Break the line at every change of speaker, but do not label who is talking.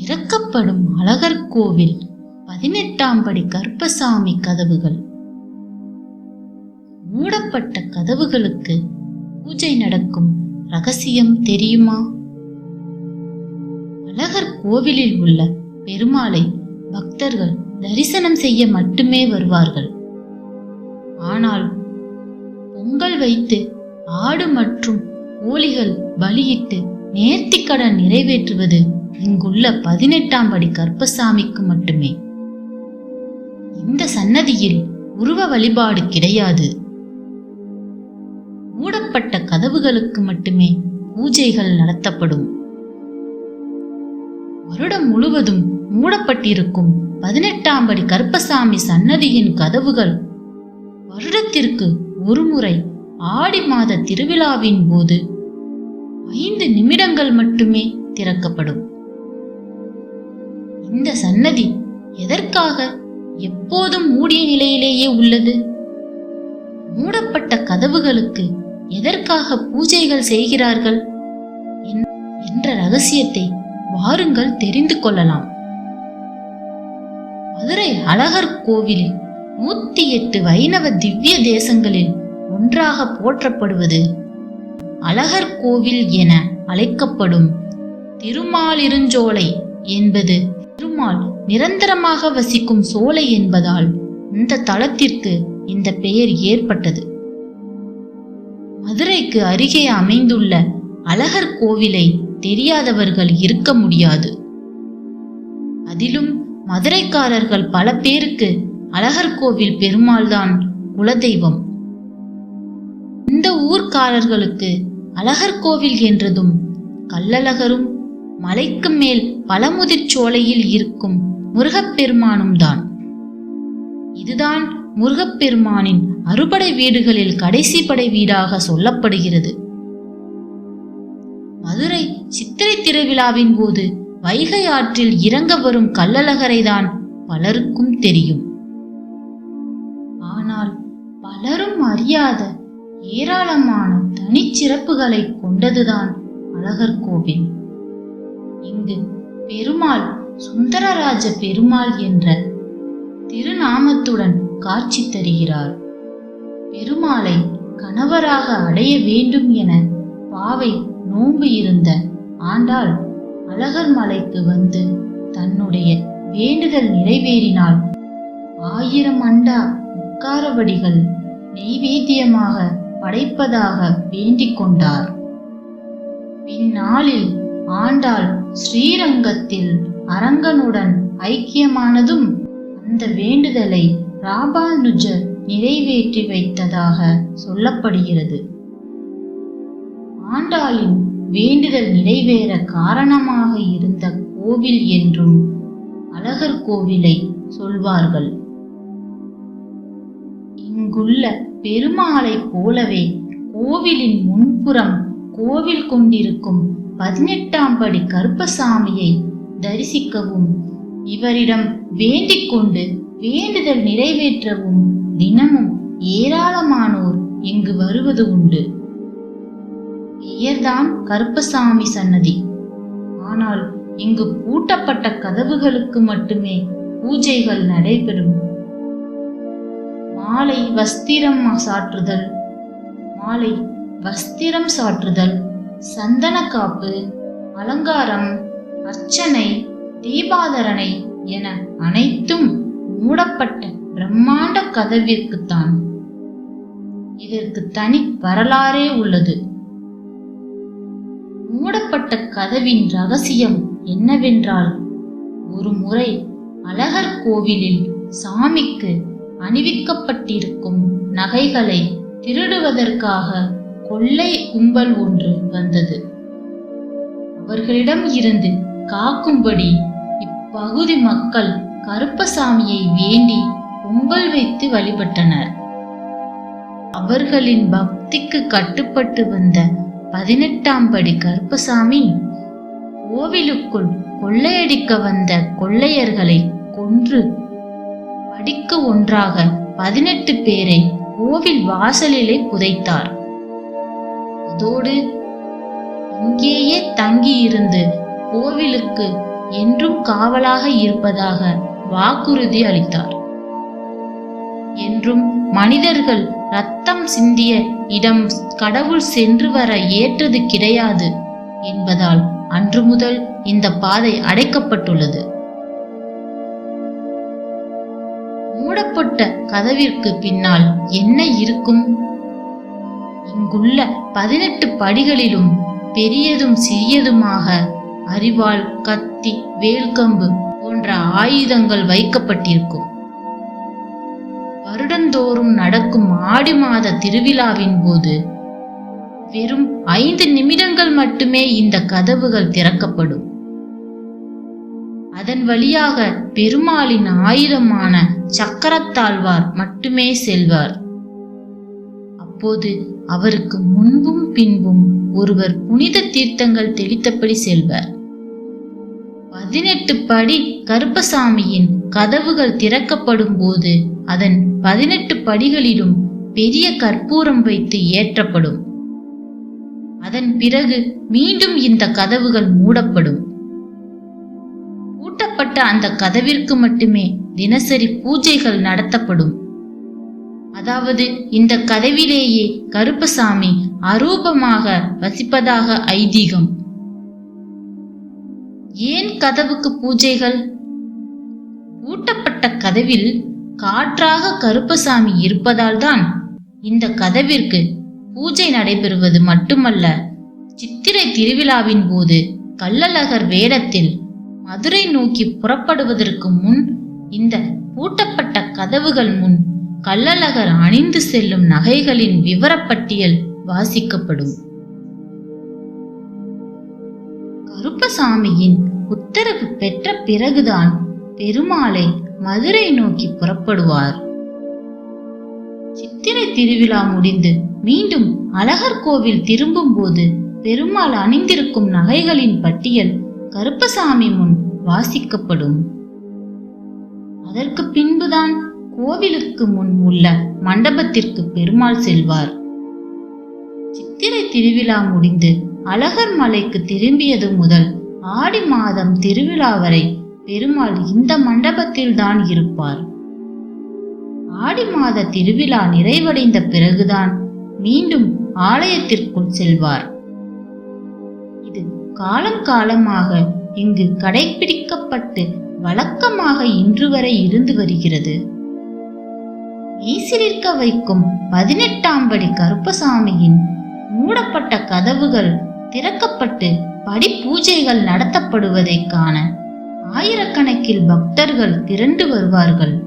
திறக்கப்படும் அழகர் கோவில் பதினெட்டாம் படி கருப்பசாமி கதவுகள். மூடப்பட்ட கதவுகளுக்கு பூஜை நடக்கும் ரகசியம் தெரியுமா? அழகர் கோவிலில் உள்ள பெருமாளை பக்தர்கள் தரிசனம் செய்ய மட்டுமே வருவார்கள். ஆனால் பொங்கல் வைத்து ஆடு மற்றும் கோழிகள் பலியிட்டு நேர்த்திக்கடன் நிறைவேற்றுவது இங்குள்ள பதினெட்டாம் படி கருப்பசாமிக்கு மட்டுமே. இந்த சன்னதியில் உருவ வழிபாடு கிடையாது. மூடப்பட்ட கதவுகளுக்கு மட்டுமே பூஜைகள் நடத்தப்படும். வருடம் முழுவதும் மூடப்பட்டிருக்கும் பதினெட்டாம் படி கருப்பசாமி சன்னதியின் கதவுகள் வருடத்திற்கு ஒருமுறை ஆடி மாத திருவிழாவின் போது ஐந்து நிமிடங்கள் மட்டுமே திறக்கப்படும். இந்த சன்னதி எதற்காக எப்போதும் மூடிய நிலையிலேயே உள்ளது? மூடப்பட்ட கதவுகளுக்கு எதற்காக பூஜைகள் செய்கிறார்கள்? என்- என்ற ரகசியத்தை வாருங்கள் தெரிந்து கொள்ளலாம். மதுரை அழகர் கோவிலில் நூத்தி எட்டு வைணவ திவ்ய தேசங்களில் ஒன்றாக போற்றப்படுவது அழகர் கோவில் என அழைக்கப்படும் திருமாலிருஞ்சோலை என்பது திருமால் நிரந்தரமாக வசிக்கும் சோலை என்பதால் இந்த தலத்திற்கு இந்த பெயர் ஏற்பட்டது. மதுரைக்கு அருகே அமைந்துள்ள அழகர் கோவிலை தெரியாதவர்கள் இருக்க முடியாது. அதிலும் மதுரைக்காரர்கள் பல பேருக்கு அழகர் கோவில் பெருமாள்தான் குலதெய்வம். இந்த ஊர்க்காரர்களுக்கு அழகர் கோவில் என்றதும் கள்ளழகரும் மலைக்கு மேல் பழமுதிர் சோலையில் இருக்கும் முருகப்பெருமானும் தான் இதுதான் முருகப்பெருமானின் அறுபடை வீடுகளில் கடைசி படை வீடாக சொல்லப்படுகிறது. மதுரை சித்திரை திருவிழாவின் போது வைகை ஆற்றில் இறங்க வரும் கள்ளழகரை தான் பலருக்கும் தெரியும். ஆனால் பலரும் அறியாத ஏராளமான தனிச்சிறப்புகளை கொண்டதுதான் அழகர் கோவில். இங்கு பெருமாள் சுந்தரராஜ பெருமாள் என்ற திருநாமத்துடன் காட்சி தருகிறார். பெருமாளை கணவராக அடைய வேண்டும் என பாவை நோன்பு இருந்த ஆண்டாள் அழகர் மலைக்கு வந்து தன்னுடைய வேண்டுதல் நிறைவேறினால் ஆயிரம் அண்டா உட்காரவடிகள் நெய்வேத்தியமாக படைப்பதாக வேண்டிக் கொண்டார் பின்னாளில் ஆண்டாள் ஸ்ரீரங்கத்தில் அரங்கனுடன் ஐக்கியமானதும் அந்த வேண்டுதலை ராபானுஜர் நிறைவேற்றி வைத்ததாக சொல்லப்படுகிறது. ஆண்டாளின் வேண்டுதல் நிறைவேற காரணமாக இருந்த கோவில் என்றும் அழகர் கோவிலை சொல்வார்கள். இங்குள்ள பெருமாளைப் போலவே கோவிலின் முன்புறம் கோவில் கொண்டிருக்கும் பதினெட்டாம் படி கருப்பசாமியை தரிசிக்கவும். இவரிடம் வேண்டிக் கொண்டு வேண்டுதல் நிறைவேற்றவும் தினமும் ஏராளமானோர் இங்கு வருவது உண்டு. பெயர்தான் கருப்பசாமி சன்னதி. ஆனால் இங்கு பூட்டப்பட்ட கதவுகளுக்கு மட்டுமே பூஜைகள் நடைபெறும். மாலை வஸ்திரம் சாற்றுதல். மாலை வஸ்திரம் சாற்றுதல். சந்தன காப்பு அலங்காரம் அர்ச்சனை தீபாதரணை என அனைத்தும் மூடப்பட்ட பிரம்மாண்ட கதவிற்குத்தான். இதற்கு தனி வரலாறே உள்ளது. மூடப்பட்ட கதவின் ரகசியம் என்னவென்றால் ஒரு முறை அழகர் கோவிலில் சாமிக்கு அணிவிக்கப்பட்டிருக்கும் நகைகளை திருடுவதற்காக கொள்ளை கும்பல் ஒன்று வந்தது. அவர்களிடம் இருந்து காக்கும்படி இப்பகுதி மக்கள் கருப்பசாமியை வேண்டி பொங்கல் வைத்து வழிபட்டனர். அவர்களின் பக்திக்கு கட்டுப்பட்டு வந்த பதினெட்டாம் படி கருப்பசாமி கோவிலுக்குள் கொள்ளையடிக்க வந்த கொள்ளையர்களை கொன்று அடிக்கு ஒன்றாக பதினெட்டு பேரை கோவில் வாசலிலே புதைத்தார். அதோடு இங்கேயே தங்கியிருந்து கோவிலுக்கு என்றும் காவலாக இருப்பதாக வாக்குறுதி அளித்தார். என்றும் மனிதர்கள் ரத்தம் சிந்திய இடம் கடவுள் சென்று வர ஏற்றது கிடையாது என்பதால் அன்று முதல் இந்த பாதை அடைக்கப்பட்டுள்ளது. மூடப்பட்ட கதவிற்கு பின்னால் என்ன இருக்கும்? இங்குள்ள பதினெட்டு படிகளிலும் பெரியதும் சிறியதுமாக அரிவாள் கத்தி வேல்கம்பு போன்ற ஆயுதங்கள் வைக்கப்பட்டிருக்கும். வருடந்தோறும் நடக்கும் ஆடி மாத திருவிழாவின் போது வெறும் ஐந்து நிமிடங்கள் மட்டுமே இந்த கதவுகள் திறக்கப்படும். அதன் வழியாக பெருமாளின் ஆயுதமான சக்கரத்தாழ்வார் மட்டுமே செல்வார். அப்போது அவருக்கு முன்பும் பின்பும் ஒருவர் புனித தீர்த்தங்கள் தெளித்தபடி செல்வர். பதினெட்டு படி கருப்பசாமியின் கதவுகள் திறக்கப்படும் போது அதன் பதினெட்டு படிகளிலும் பெரிய கற்பூரம் வைத்து ஏற்றப்படும். அதன் பிறகு மீண்டும் இந்த கதவுகள் மூடப்படும். பூட்டப்பட்ட அந்த கதவிற்கு மட்டுமே தினசரி பூஜைகள் நடத்தப்படும். அதாவது இந்த கதவிலேயே கருப்பசாமி அரூபமாக வசிப்பதாக ஐதீகம். ஏன் கதவுக்கு பூஜைகள்? பூட்டப்பட்ட கதவில் காற்றாக கருப்பசாமி இருப்பதால் தான் இந்த கதவிற்கு பூஜை நடைபெறுவது மட்டுமல்ல சித்திரை திருவிழாவின் போது கள்ளழகர் வேடத்தில் மதுரை நோக்கி புறப்படுவதற்கு முன் இந்த பூட்டப்பட்ட கதவுகள் முன் கள்ளழகர் அணிந்து செல்லும் நகைகளின் விவரப்பட்டியல் வாசிக்கப்படும். கருப்பசாமியின் உத்தரவு பெற்ற பிறகுதான் பெருமாளை மதுரை நோக்கி புறப்படுவார். சித்திரை திருவிழா முடிந்து மீண்டும் அழகர் கோவில் திரும்பும்போது பெருமாள் அணிந்திருக்கும் நகைகளின் பட்டியல் கருப்பசாமி முன் வாசிக்கப்படும். அதற்கு பின்புதான் கோவிலுக்கு முன் உள்ள மண்டபத்திற்கு பெருமாள் செல்வார். சித்திரை திருவிழா முடிந்து அழகர் மலைக்கு திரும்பியது முதல் ஆடி மாதம் திருவிழா வரை பெருமாள் இந்த மண்டபத்தில்தான் இருப்பார். ஆடி மாத திருவிழா நிறைவடைந்த பிறகுதான் மீண்டும் ஆலயத்திற்குள் செல்வார். காலம் காலமாக இங்கு கடைபிடிக்கப்பட்டு வழக்கமாக இன்று வரை இருந்து வருகிறது. ஈசிலிருக்க வைக்கும் பதினெட்டாம் படி கருப்பசாமியின் மூடப்பட்ட கதவுகள் திறக்கப்பட்டு படி பூஜைகள் நடத்தப்படுவதைக் காண ஆயிரக்கணக்கில் பக்தர்கள் திரண்டு வருவார்கள்.